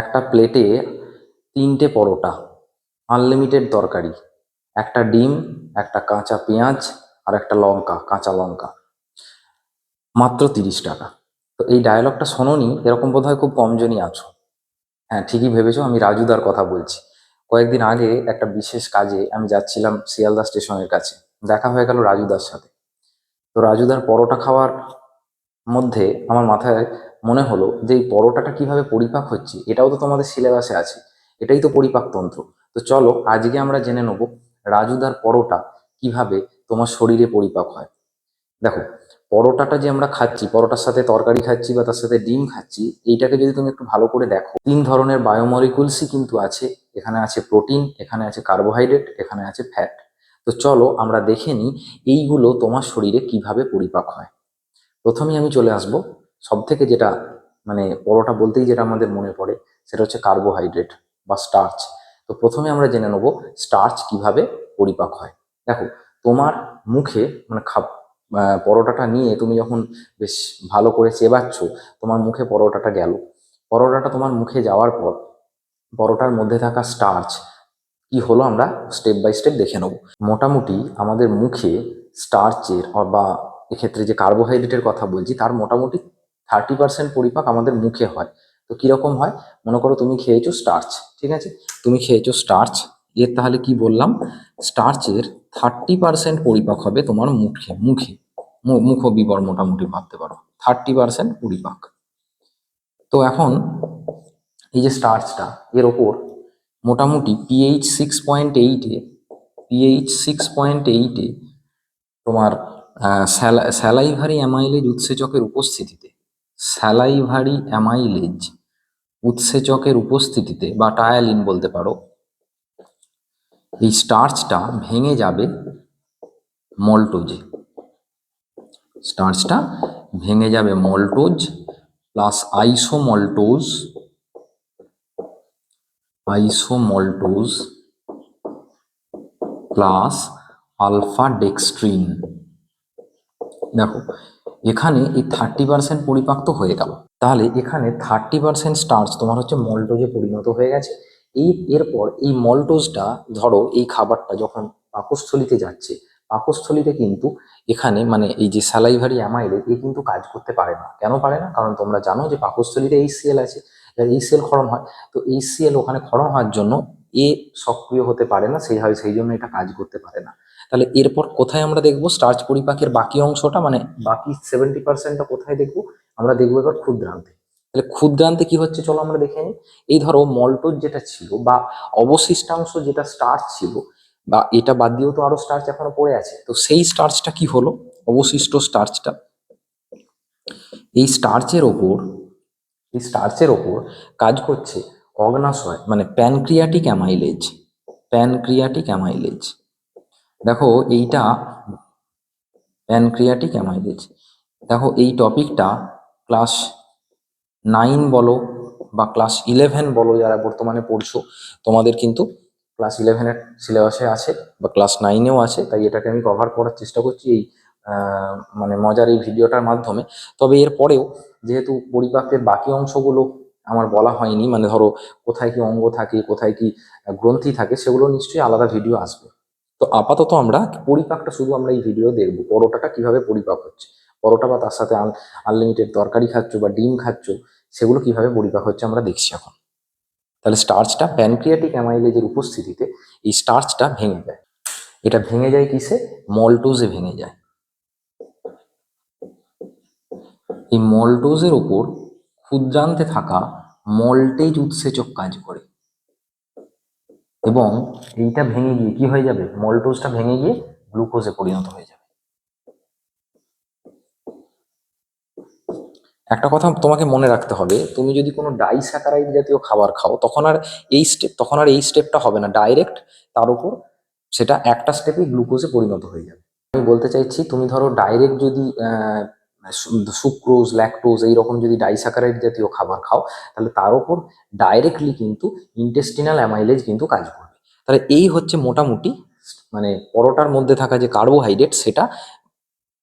একটা প্লেটে তিনটে পরোটা আনলিমিটেড তরকারি, একটা ডিম, একটা কাঁচা পেঁয়াজ আর একটা লঙ্কা, কাঁচা লঙ্কা, মাত্র তিরিশ টাকা। তো এই ডায়লগটা শোনোনি, এরকম বোধ হয় খুব কমজনই আছো। হ্যাঁ ঠিকই ভেবেছো, আমি রাজুদার কথা বলছি। কয়েকদিন আগে একটা বিশেষ কাজে আমি যাচ্ছিলাম শিয়ালদা স্টেশনের কাছে। দেখা হয়ে গেল রাজুদার সাথে। তো রাজুদার পরোটা খাওয়ার মধ্যে আমার মাথায় মনে হলো যে এই পরোটাটা কীভাবে পরিপাক হচ্ছে, এটাও তো তোমাদের সিলেবাসে আছে, এটাই তো পরিপাকতন্ত্র তো চলো আজকে আমরা জেনে নেব রাজুদার পরোটা কীভাবে তোমার শরীরে পরিপাক হয়। দেখো, পরোটাটা যে আমরা খাচ্ছি, পরোটার সাথে তরকারি খাচ্ছি বা তার সাথে ডিম খাচ্ছি, এইটাকে যদি তুমি একটু ভালো করে দেখো, তিন ধরনের বায়োমলিকুলসই কিন্তু আছে, এখানে আছে প্রোটিন এখানে আছে কার্বোহাইড্রেট এখানে আছে ফ্যাট তো চলো আমরা দেখে নিই এইগুলো তোমার শরীরে কীভাবে পরিপাক হয়। প্রথমেই আমি চলে আসব সব থেকে যেটা মানে পরোটা বলতেই যেটা আমাদের মনে পড়ে সেটা হচ্ছে কার্বোহাইড্রেট বা স্টার্চ তো প্রথমে আমরা জেনে নেব স্টার্চ কীভাবে পরিপাক হয়। দেখো তোমার মুখে মানে আহ, পরোটাটা নিয়ে তুমি যখন বেশ ভালো করে চেবাচ্ছ তোমার মুখে পরোটাটা গেল। পরোটাটা তোমার মুখে যাওয়ার পর পরোটার মধ্যে থাকা স্টার্চ কি হলো আমরা স্টেপ বাই স্টেপ দেখে নেব। মোটামুটি আমাদের মুখে স্টার্চের বা এক্ষেত্রে যে কার্বোহাইড্রেটের কথা বলছি তার মোটামুটি থার্টি পার্সেন্ট পরিপাক আমাদের মুখে হয়। তো কীরকম হয়? মনে করো তুমি খেয়েছো স্টার্চ ঠিক আছে? তুমি খেয়েছো স্টার্চ এর তাহলে কি বললাম? স্টার্চের থার্টি পার্সেন্ট পরিপাক হবে তোমার মুখে মুখে মুখ বিবর মোটামুটি ভাবতে পারো। থার্টি পার্সেন্ট পরিপাক। তো এখন এই যে স্টার্চটা এর ওপর মোটামুটি পিএইচ সিক্স পয়েন্ট এইটে পিএইচ সিক্স পয়েন্ট এইটে তোমার স্যালাইভারি অ্যামাইলেজ উৎসেচকের উপস্থিতিতে স্যালাইভারি অ্যামাইলেজ উৎসেচকের উপস্থিতিতে বা টায়ালিন বলতে পারো, এই স্টার্চটা ভেঙে যাবে মল্টোজে। স্টার্চটা ভেঙে যাবে maltose plus isomaltose isomaltose plus alpha dextrin দেখো এখানে এই থার্টি পার্সেন্ট পরিপাক্ত হয়ে গেল। তাহলে এখানে থার্টি পার্সেন্ট স্টার্চ তোমার হচ্ছে মল্টোজে পরিণত হয়ে গেছে। এই এরপর এই মল্টোজটা ধরো এই খাবারটা যখন পাকস্থলিতে যাচ্ছে, পাকস্থলিতে কিন্তু এখানে মানে এই যে স্যালাইভারি অ্যামাইলে এ কিন্তু কাজ করতে পারে না। কেন পারে না? কারণ তোমরা জানো যে পাকস্থলিতে এই সেল আছে এই সেল ক্ষরণ হয়। তো এই সেল ওখানে ক্ষরণ হওয়ার জন্য এ সক্রিয় হতে পারে না, সেই হয়, সেই জন্য এটা কাজ করতে পারে না। তাহলে এরপর কোথায় আমরা দেখব স্টার্চ পরিপাকের বাকি অংশটা? মানে বাকি সেভেন্টি পার্সেন্টটা কোথায় দেখব? আমরা দেখব এবার ক্ষুদ্রান্তে। তাহলে ক্ষুদ্রান্তে কি হচ্ছে? চলো আমরা দেখে নিই এই ধরো মল্টোজ যেটা ছিল বা অবশিষ্টাংশ যেটা স্টার্চ ছিল বা এটা বাদ দিয়েও তো আরও স্টার্চ এখনও পড়ে আছে। তো সেই স্টার্চটা কি হলো? অবশিষ্ট স্টার্চটা এই স্টার্চের ওপর, এই স্টার্চের ওপর কাজ করছে অগ্নাশয় মানে প্যানক্রিয়াটিক অ্যামাইলেজ প্যানক্রিয়াটিক অ্যামাইলেজ দেখো এইটা প্যানক্রিয়াটিক অ্যামাইলেজ দেখো এই টপিকটা ক্লাস নাইন বলো বা ক্লাস ইলেভেন বলো যারা বর্তমানে পড়ছো, তোমাদের কিন্তু ক্লাস ইলেভেনের সিলেবাসে আছে বা ক্লাস নাইনেও আছে, তাই এটাকে আমি কভার করার চেষ্টা করছি এই মানে মজার এই ভিডিওটার মাধ্যমে। তবে এর পরেও যেহেতু পরিপাকের বাকি অংশগুলো আমার বলা হয়নি মানে ধরো কোথায় কি অঙ্গ থাকে, কোথায় কি গ্রন্থি থাকে, সেগুলো নিশ্চয়ই আলাদা ভিডিও আসবে। তো আপাতত আমরা পরিপাকটা শুধু আমরা এই ভিডিও দেখব, পরোটাটা কীভাবে পরিপাক হচ্ছে। পরোটা বা তার সাথে আনলিমিটেড তরকারি খাচ্ছ বা ডিম খাচ্ছ, সেগুলো কীভাবে পরিপাক হচ্ছে আমরা দেখছি এখন। তাহলে স্টার্চটা প্যানক্রিয়াটিক অ্যামাইলেজের উপস্থিতিতে এই স্টার্চটা ভেঙে যায়। এটা ভেঙে যায় কিসে? মলটোজে ভেঙে যায়। এই মলটোজের ওপর ক্ষুদ্রান্তে থাকা মল্টেজ উৎসেচক কাজ করে। এবং এইটা ভেঙে গিয়ে কি হয়ে যাবে? মল্টোজটা ভেঙে গিয়ে গ্লুকোজে পরিণত হয়ে যাবে। একটা কথা তোমাকে মনে রাখতে হবে, তুমি যদি কোনো ডাইস্যাকারাইড জাতীয় খাবার খাও, তখন আর এই স্টেপ তখন আর এই স্টেপটা হবে না। ডাইরেক্ট তার উপর সেটা একটা স্টেপে গ্লুকোজে পরিণত হয়ে যাবে। আমি বলতে চাইছি, তুমি ধরো ডাইরেক্ট যদি সুক্রোজ ল্যাকটোজ এইরকম যদি ডাইস্যাকারাইড জাতীয় খাবার খাও, তাহলে তার উপর ডাইরেক্টলি কিন্তু ইন্টেস্টিনাল অ্যামাইলেজ কিন্তু কাজ করবে। তাহলে এই হচ্ছে মোটামুটি মানে পরোটার মধ্যে থাকা যে কার্বোহাইড্রেট সেটা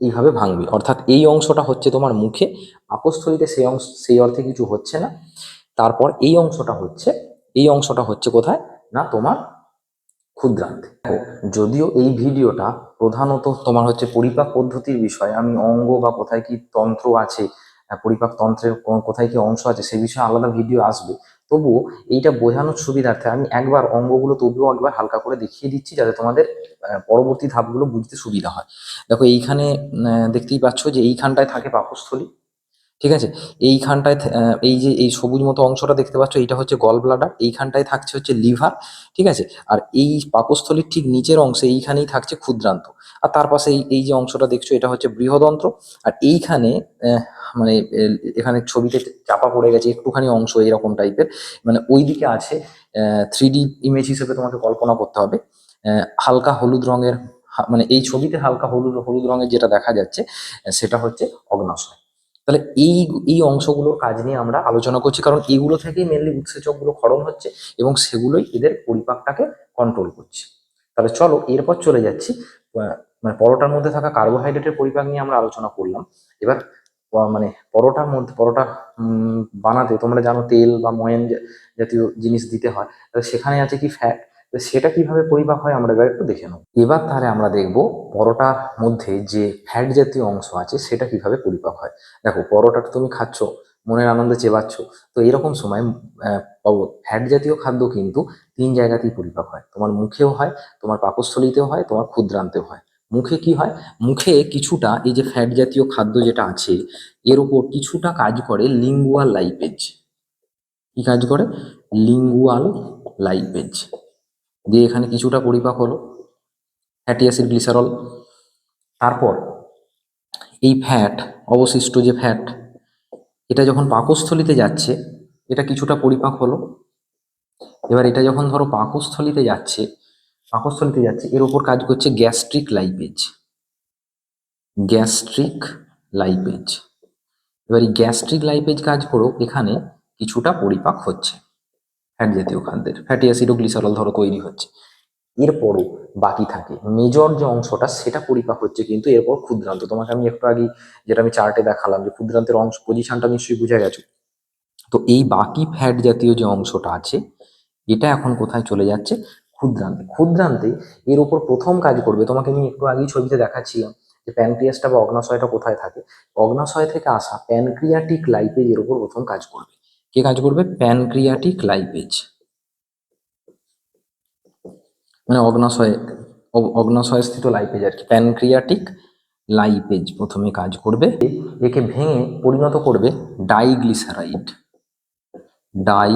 এইভাবে ভাঙবে। অর্থাৎ এই অংশটা হচ্ছে তোমার মুখে পাকস্থলিতে সেই অংশ, সেই অর্থে কিছু হচ্ছে না। তারপর এই অংশটা হচ্ছে, এই অংশটা হচ্ছে কোথায়? না তোমার ক্ষুদ্রান্তে। যদিও এই ভিডিওটা প্রধানত তোমার হচ্ছে পরিপাক পদ্ধতির বিষয়, আমি অঙ্গ বা কোথায় কি তন্ত্র আছে পরিপাক তন্ত্রের কোথায় কি অংশ আছে, সে বিষয়ে আলাদা ভিডিও আসবে। তবুও এইটা বোঝানোর সুবিধার্থে আমি একবার অঙ্গগুলো তবুও একবার হালকা করে দেখিয়ে দিচ্ছি, যাতে তোমাদের পরবর্তী ধাপগুলো বুঝতে সুবিধা হয়। দেখো, এইখানে দেখতেই পাচ্ছ যে এইখানটায় থাকে পাকস্থলী। ঠিক আছে? এইখানটায় এই যে এই সবুজ মতো অংশটা দেখতে পাচ্ছ, এইটা হচ্ছে গল ব্লাডার এইখানটায় থাকছে হচ্ছে লিভার ঠিক আছে? আর এই পাকস্থলীর ঠিক নিচের অংশে এইখানেই থাকছে ক্ষুদ্রান্ত। আর তার পাশে এই যে অংশটা দেখছ, এটা হচ্ছে বৃহদন্ত্র। আর এইখানে মানে এখানে ছবিতে চাপা পড়ে গেছে, একটুখানি অংশ এরকম টাইপের। মানে ওইদিকে আছে থ্রি ইমেজ হিসেবে তোমাকে কল্পনা করতে হবে। হালকা হলুদ রঙের মানে এই ছবিতে হালকা হলুদ হলুদ রঙের যেটা দেখা যাচ্ছে, সেটা হচ্ছে অগ্নাশয়। তাহলে এই এই অংশগুলোর কাজ নিয়ে আমরা আলোচনা করছি। কারণ এগুলো থেকেই মেনলি উৎসেচকগুলো ক্ষরণ হচ্ছে এবং সেগুলোই এদের পরিপাকটাকে কন্ট্রোল করছে। তাহলে চলো এরপর চলে যাচ্ছি। মানে পরোটার মধ্যে থাকা কার্বোহাইড্রেটের পরিপাক নিয়ে আমরা আলোচনা করলাম। এবার মানে পরোটার মধ্যে, পরোটা বানাতে তোমরা জানো তেল বা ময়ান জাতীয় জিনিস দিতে হয়। তাহলে সেখানে আছে কি ফ্যাট সেটা কীভাবে পরিপাক হয় আমরা এবার একটু দেখে নেব। এবার তাহলে আমরা দেখব পরোটার মধ্যে যে ফ্যাট জাতীয় অংশ আছে সেটা কীভাবে পরিপাক হয়। দেখো পরোটাটা তুমি খাচ্ছ, মনের আনন্দে চেবাচ্ছ। তো এরকম সময় ফ্যাট জাতীয় খাদ্য কিন্তু তিন জায়গাতেই পরিপাক হয়। তোমার মুখেও হয়, তোমার পাকস্থলীতেও হয়, তোমার ক্ষুদ্রান্তেও হয়। মুখে কি হয়? মুখে কিছুটা এই যে ফ্যাট জাতীয় খাদ্য যেটা আছে, এর উপর কিছুটা কাজ করে লিঙ্গুয়াল লাইপেজ কি কাজ করে? লিঙ্গুয়াল লাইপেজ দিয়ে এখানে কিছুটা পরিপাক হলো ফ্যাটি অ্যাসিড গ্লিসারল তারপর এই ফ্যাট অবশিষ্ট যে ফ্যাট এটা যখন পাকস্থলীতে যাচ্ছে, এটা কিছুটা পরিপাক হলো। এবার এটা যখন ধরো পাকস্থলীতে যাচ্ছে পাকস্থলীতে যাচ্ছে, এর উপর কাজ করছে গ্যাস্ট্রিক লাইপেজ গ্যাস্ট্রিক লাইপেজ এবার এই গ্যাস্ট্রিক লাইপেজ কাজ করেও এখানে কিছুটা পরিপাক হচ্ছে। ফ্যাট জাতীয় খাদ্যের। ফ্যাটি অ্যাসিড ও গ্লিসারল ধরো তৈরি হচ্ছে। এরপরও বাকি থাকে। মেজর যে অংশটা, সেটা পরিপাক হচ্ছে কিন্তু এরপর ক্ষুদ্রান্ত। তোমাকে আমি একটু আগে যেটা আমি চার্টে দেখালাম যে ক্ষুদ্রান্তের অংশ পজিশনটা নিশ্চয়ই বুঝে গেছো। তো এই বাকি ফ্যাট জাতীয় যে অংশটা আছে, এটা এখন কোথায় চলে যাচ্ছে? ক্ষুদ্রান্তে। ক্ষুদ্রান্তে এর উপর প্রথম কাজ করবে, তোমাকে আমি একটু আগেই ছবিতে দেখাচ্ছিলাম যে প্যানক্রিয়াসটা বা অগ্নাশয়টা কোথায় থাকে? অগ্নাশয় থেকে আসা প্যানক্রিয়াটিক লাইপেজ এর উপর প্রথম কাজ করবে। কে কাজ করবে? Pancreatic lipase. মানে অগ্নাশয় অগ- অগ্নাশয় স্থিত লাইপেজ আর কি। প্যানক্রিয়াটিক লাইপেজ প্রথমে কাজ করবে। একে ভেঙে পরিণত করবে ডাইগ্লিসারাইড। ডাই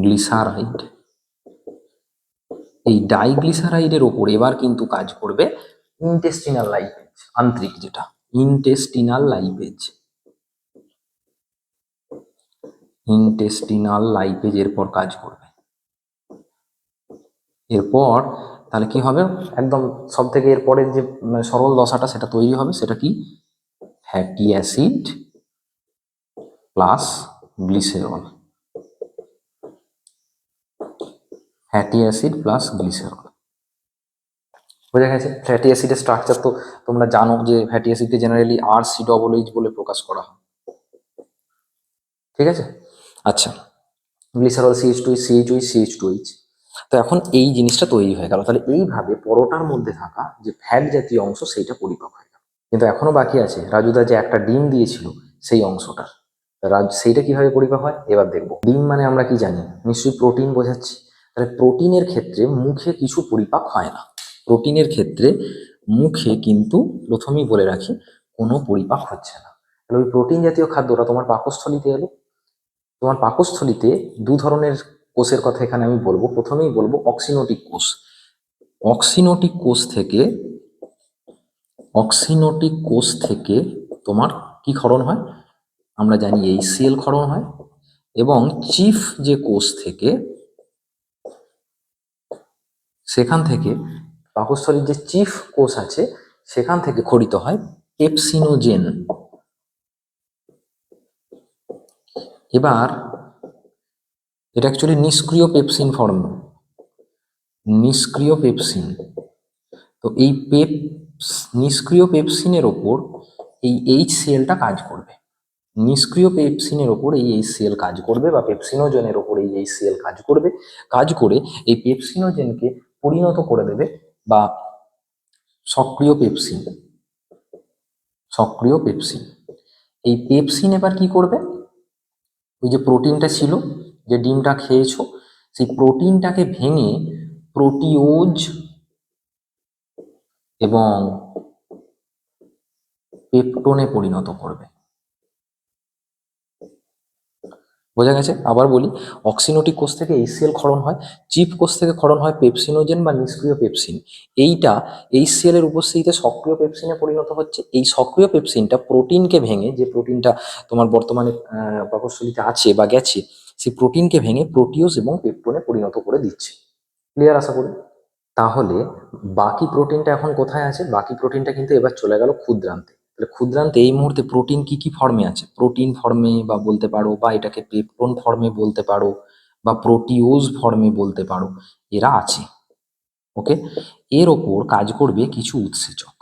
গ্লিসারাইড এই ডাইগ্লিসারাইডের ওপর এবার কিন্তু কাজ করবে ইন্টেস্টিনাল লাইপেজ, আন্তরিক যেটা, ইন্টেস্টিনাল লাইপেজ। ইন্টেস্টিনাল লাইপেজ এরপর কাজ করবে। এরপর তাহলে কি হবে? একদম সব থেকে এরপরের যে মানে সরল দশাটা সেটা তৈরি হবে, সেটা কি? Fatty acid plus glycerol fatty acid plus glycerol বোঝা গেছে? ফ্যাটি অ্যাসিডের স্ট্রাকচার তো তোমরা জানো যে fatty অ্যাসিডকে generally R C double H বলে প্রকাশ করা হয়। ঠিক আছে? আচ্ছা গ্লিসারল সিএইচ টু সিএইচ ওই সিএইচ টু এইচ তো এখন এই জিনিসটা তৈরি হয়ে গেল। তাহলে এইভাবে পরোটার মধ্যে থাকা যে ফ্যাট জাতীয় অংশ, সেইটা পরিপাক হয়ে গেল। কিন্তু এখনও বাকি আছে। রাজুদা যে একটা ডিম দিয়েছিল, সেই অংশটা রাজ, সেইটা কীভাবে পরিপাক হয়? এবার দেখব। ডিম মানে আমরা কি জানি? নিশ্চয়ই প্রোটিন বোঝাচ্ছি। তাহলে প্রোটিনের ক্ষেত্রে মুখে কিছু পরিপাক হয় না। প্রোটিনের ক্ষেত্রে মুখে কিন্তু প্রথমেই বলে রাখি, কোনো পরিপাক হচ্ছে না। তাহলে ওই প্রোটিন জাতীয় খাদ্যটা তোমার পাকস্থলীতে এলো। তোমার পাকস্থলীতে দু ধরনের কোষের কথা এখানে আমি বলব। প্রথমেই বলব অক্সিনোটিক কোষ। অক্সিনোটিক কোষ থেকে, অক্সিনোটিক কোষ থেকে তোমার কি ক্ষরণ হয়? আমরা জানি এই সেল ক্ষরণ হয় এবং চিফ যে কোষ থেকে, সেখান থেকে পাকস্থলীর যে চিফ কোষ আছে, সেখান থেকে খরিত হয় পেপসিনোজেন এবার, এটা অ্যাকচুয়ালি নিষ্ক্রিয় পেপসিন ফর্ম। নিষ্ক্রিয় পেপসিন। তো এই পেপ নিষ্ক্রিয় পেপসিনের ওপর এই এইচ সেলটা কাজ করবে। নিষ্ক্রিয় পেপসিনের ওপর এই এইচসিএল কাজ করবে বা পেপসিনোজেনের ওপর এই এইচসিএল কাজ করবে। কাজ করে এই পেপসিনোজেনকে পরিণত করে দেবে বা সক্রিয় পেপসিন। সক্রিয় পেপসিন। এই পেপসিন এবার কি করবে? ওই যে প্রোটিনটা ছিল, যে ডিমটা খেয়েছো, সেই প্রোটিনটাকে ভেঙে প্রোটিওজ এবং পেপটোনে পরিণত করবে। বোঝা গেছে? আবার বলি অক্সিনোটিক কোষ থেকে এইচসিএল ক্ষরণ হয় চিপ কোষ থেকে ক্ষরণ হয় পেপসিনোজেন বা নিষ্ক্রিয় পেপসিন এইটা এইচসিএল এর উপস্থিতিতে সক্রিয় পেপসিনে পরিণত হচ্ছে। এই সক্রিয় পেপসিনটা প্রোটিনকে ভেঙে, যে প্রোটিনটা তোমার বর্তমানে পাকস্থলিতে আছে বা গেছে, সেই প্রোটিনকে ভেঙে প্রোটিওস এবং পেপটোনে পরিণত করে দিচ্ছে। ক্লিয়ার আশা করি? তাহলে বাকি প্রোটিনটা এখন কোথায় আছে? বাকি প্রোটিনটা কিন্তু এবার চলে গেল ক্ষুদ্রান্তে। তাহলে ক্ষুদ্রান্তে এই মুহূর্তে প্রোটিন কি কি ফর্মে আছে? প্রোটিন ফর্মে বা বলতে পারো, বা এটাকে পেপটন ফর্মে বলতে পারো, বা প্রোটিওজ ফর্মে বলতে পারো, এরা আছে ওকে এর ওপর কাজ করবে কিছু উৎসেচক।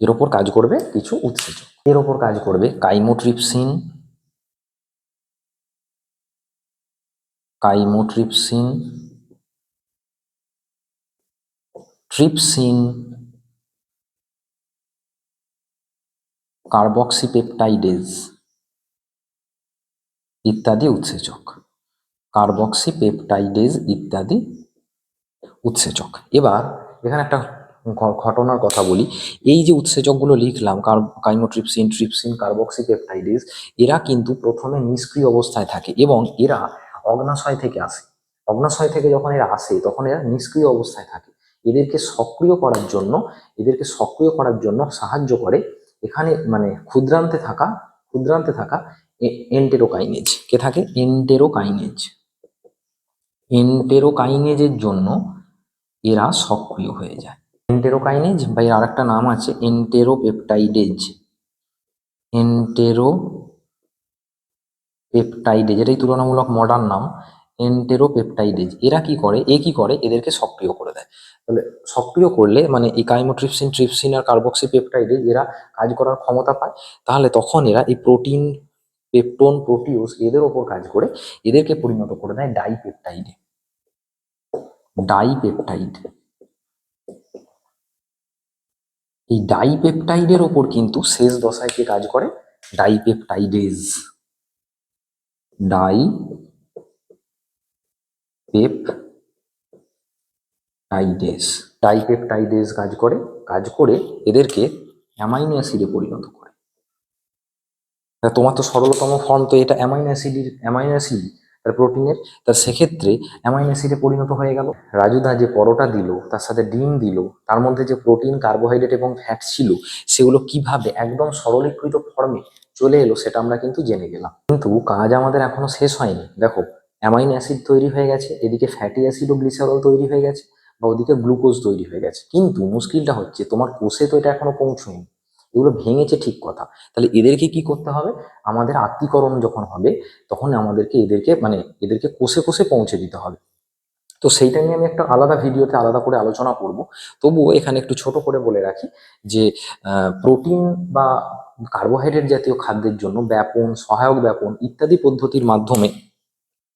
এর ওপর কাজ করবে কিছু উৎসেচক। এর ওপর কাজ করবে কাইমোট্রিপসিন। কাইমোট্রিপসিন। ট্রিপসিন। কার্বক্সিপেপটাইডেজ ইত্যাদি উৎসেচক। কার্বক্সিপেপটাইডেজ ইত্যাদি উৎসেচক। এবার এখানে একটা ঘটনার কথা বলি। এই যে উৎসেচকগুলো লিখলাম কাইমোট্রিপসিন, ট্রিপসিন কার্বক্সিপেপটাইডেজ এরা কিন্তু প্রথমে নিষ্ক্রিয় অবস্থায় থাকে এবং এরা অগ্নাশয় থেকে আসে। অগ্নাশয় থেকে যখন এরা আসে, তখন এরা নিষ্ক্রিয় অবস্থায় থাকে। এদেরকে সক্রিয় করার জন্য, এদেরকে সক্রিয় করার জন্য সাহায্য করে এখানে মানে ক্ষুদ্রান্তে থাকা ক্ষুদ্রান্তে থাকা এন্টেরোকাইনেজ কে থাকে? এন্টেরোকাইনেজ এন্টেরোকাইনেজের জন্য এরা সক্রিয় হয়ে যায়। এন্টেরোকাইনেজ বা এর আরেকটা নাম আছে এন্টেরোপেপটাইডেজ এন্টেরো পেপটাইডেজ এটাই তুলনামূলক মডার্ন নাম এন্টেরোপেপটাইডেজ এরা কি করে? এ কি করে? এদেরকে সক্রিয় করে দেয়। তাহলে সক্রিয় করলে মানে এই কাইমোট্রিপসিন ট্রিপসিন আর কার্বক্সিপেপটাইডেজ এরা কাজ করার ক্ষমতা পায়, তাহলে তখন এরা এই প্রোটিন পেপটোন প্রোটিওস এদের ওপর কাজ করে, এদেরকে পরিণত করে দেয় ডাইপেপটাইডে ডাইপেপটাইড এই ডাইপেপটাইডের ওপর কিন্তু শেষ দশায় কে কাজ করে? ডাইপেপটাইডেজ ডাই পেপটাইডেজ ডাইপেপটাইডেজ কাজ করে কাজ করে এদেরকে অ্যামাইনো অ্যাসিডে পরিণত করে। তোমার তো সরলতম ফর্ম তো এটা অ্যামাইনো অ্যাসিডের অ্যামাইনো অ্যাসিড তার প্রোটিনের তা সেক্ষেত্রে অ্যামাইনো অ্যাসিডে পরিণত হয়ে গেল। রাজুদা যে পরোটা দিল, তার সাথে ডিম দিল, তার মধ্যে যে প্রোটিন কার্বোহাইড্রেট এবং ফ্যাট ছিল, সেগুলো কীভাবে একদম সরলীকৃত ফর্মে চলে এলো সেটা আমরা কিন্তু জেনে গেলাম। কিন্তু কাজ আমাদের এখনও শেষ হয়নি। দেখো অ্যামাইনো অ্যাসিড তৈরি হয়ে গেছে, এদিকে ফ্যাটি অ্যাসিড ও গ্লিসারল তৈরি হয়ে গেছে। বা ওদিকে গ্লুকোজ তৈরি হয়ে গেছে। কিন্তু মুশকিলটা হচ্ছে, তোমার কোষে তো এটা এখনও পৌঁছয়নি। এগুলো ভেঙেছে ঠিক কথা। তাহলে এদেরকে কি করতে হবে? আমাদের আত্মীকরণ যখন হবে, তখন আমাদেরকে এদেরকে মানে এদেরকে কোষে কোষে পৌঁছে দিতে হবে। তো সেইটা নিয়ে আমি একটা আলাদা ভিডিওতে আলাদা করে আলোচনা করব। তবুও এখানে একটু ছোট করে বলে রাখি যে প্রোটিন বা কার্বোহাইড্রেট জাতীয় খাদ্যের জন্য ব্যাপন, সহায়ক ব্যাপন ইত্যাদি পদ্ধতির মাধ্যমে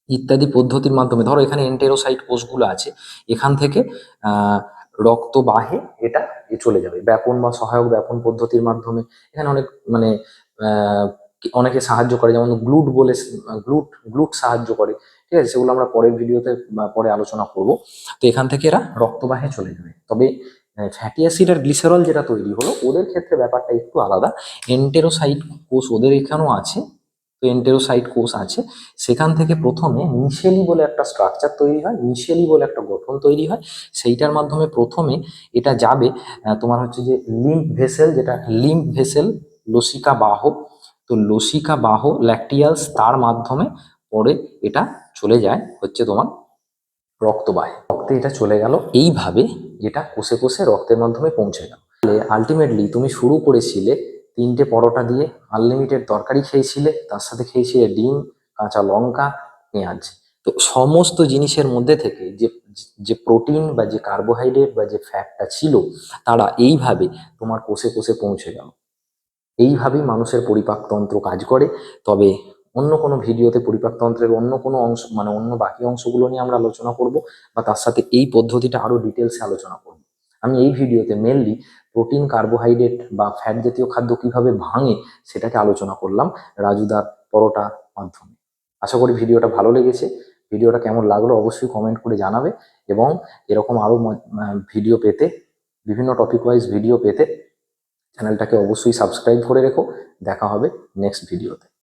ইত্যাদি পদ্ধতির মাধ্যমে। ধরো এখানে এন্টেরোসাইট কোষগুলো আছে, এখান থেকে রক্ত বাহে এটা চলে যাবে। ব্যাপন বা সহায়ক ব্যাপন পদ্ধতির মাধ্যমে এখানে অনেক মানে অনেকে সাহায্য করে। যেমন গ্লুট বলে, গ্লুট গ্লুট সাহায্য করে। ঠিক আছে, সেগুলো আমরা পরের ভিডিওতে পরে আলোচনা করব। তো এখান থেকে এরা রক্তবাহে চলে যাবে। তবে ফ্যাটি অ্যাসিড আর গ্লিসারল যেটা তৈরি হলো, ওদের ক্ষেত্রে ব্যাপারটা একটু আলাদা। এন্টেরোসাইট কোষ ওদের এখানেও আছে তো এন্টেরোসাইট কোষ আছে, সেখান থেকে প্রথমে মিশেলি বলে একটা স্ট্রাকচার তৈরি হয়, মিশেলি বলে একটা গঠন তৈরি হয়, সেইটার মাধ্যমে প্রথমে এটা যাবে তোমার হচ্ছে যে লিম্প ভেসেল যেটা লিম্প ভেসেল লসিকা বাহ, তো লসিকা বাহ ল্যাকটিয়ালস তার মাধ্যমে পরে এটা চলে যায় হচ্ছে তোমার রক্তবাহে। রক্তে এটা চলে গেল, এইভাবে এটা কোষে কোষে রক্তের মাধ্যমে পৌঁছে গেল। আলটিমেটলি তুমি শুরু করেছিলে তিনটে পরোটা দিয়ে আনলিমিটেড তরকারি খেয়েছিলে, তার সাথে খেয়েছিলে ডিম, কাঁচা লঙ্কা, পেঁয়াজ। তো সমস্ত জিনিসের মধ্যে থেকে যে যে প্রোটিন বা যে কার্বোহাইড্রেট বা যে ফ্যাটটা ছিল, তারা এইভাবে তোমার কোষে কোষে পৌঁছে গেল। এইভাবেই মানুষের পরিপাকতন্ত্র কাজ করে। তবে অন্য কোনো ভিডিওতে পরিপাকতন্ত্রের অন্য কোনো অংশ মানে অন্য বাকি অংশগুলো নিয়ে আমরা আলোচনা করব বা তার সাথে এই পদ্ধতিটা আরও ডিটেলসে আলোচনা করব। আমি এই ভিডিওতে মেনলি প্রোটিন কার্বোহাইড্রেট বা ফ্যাট জাতীয় খাদ্য কীভাবে ভাঙে সেটাকে আলোচনা করলাম রাজুদার পরোটার মাধ্যমে। আশা করি ভিডিওটা ভালো লেগেছে। ভিডিওটা কেমন লাগল অবশ্যই কমেন্ট করে জানাবে এবং এরকম আরও ভিডিও পেতে, বিভিন্ন টপিক ওয়াইজ ভিডিও পেতে চ্যানেলটাকে অবশ্যই সাবস্ক্রাইব করে রেখো। দেখা হবে নেক্সট ভিডিওতে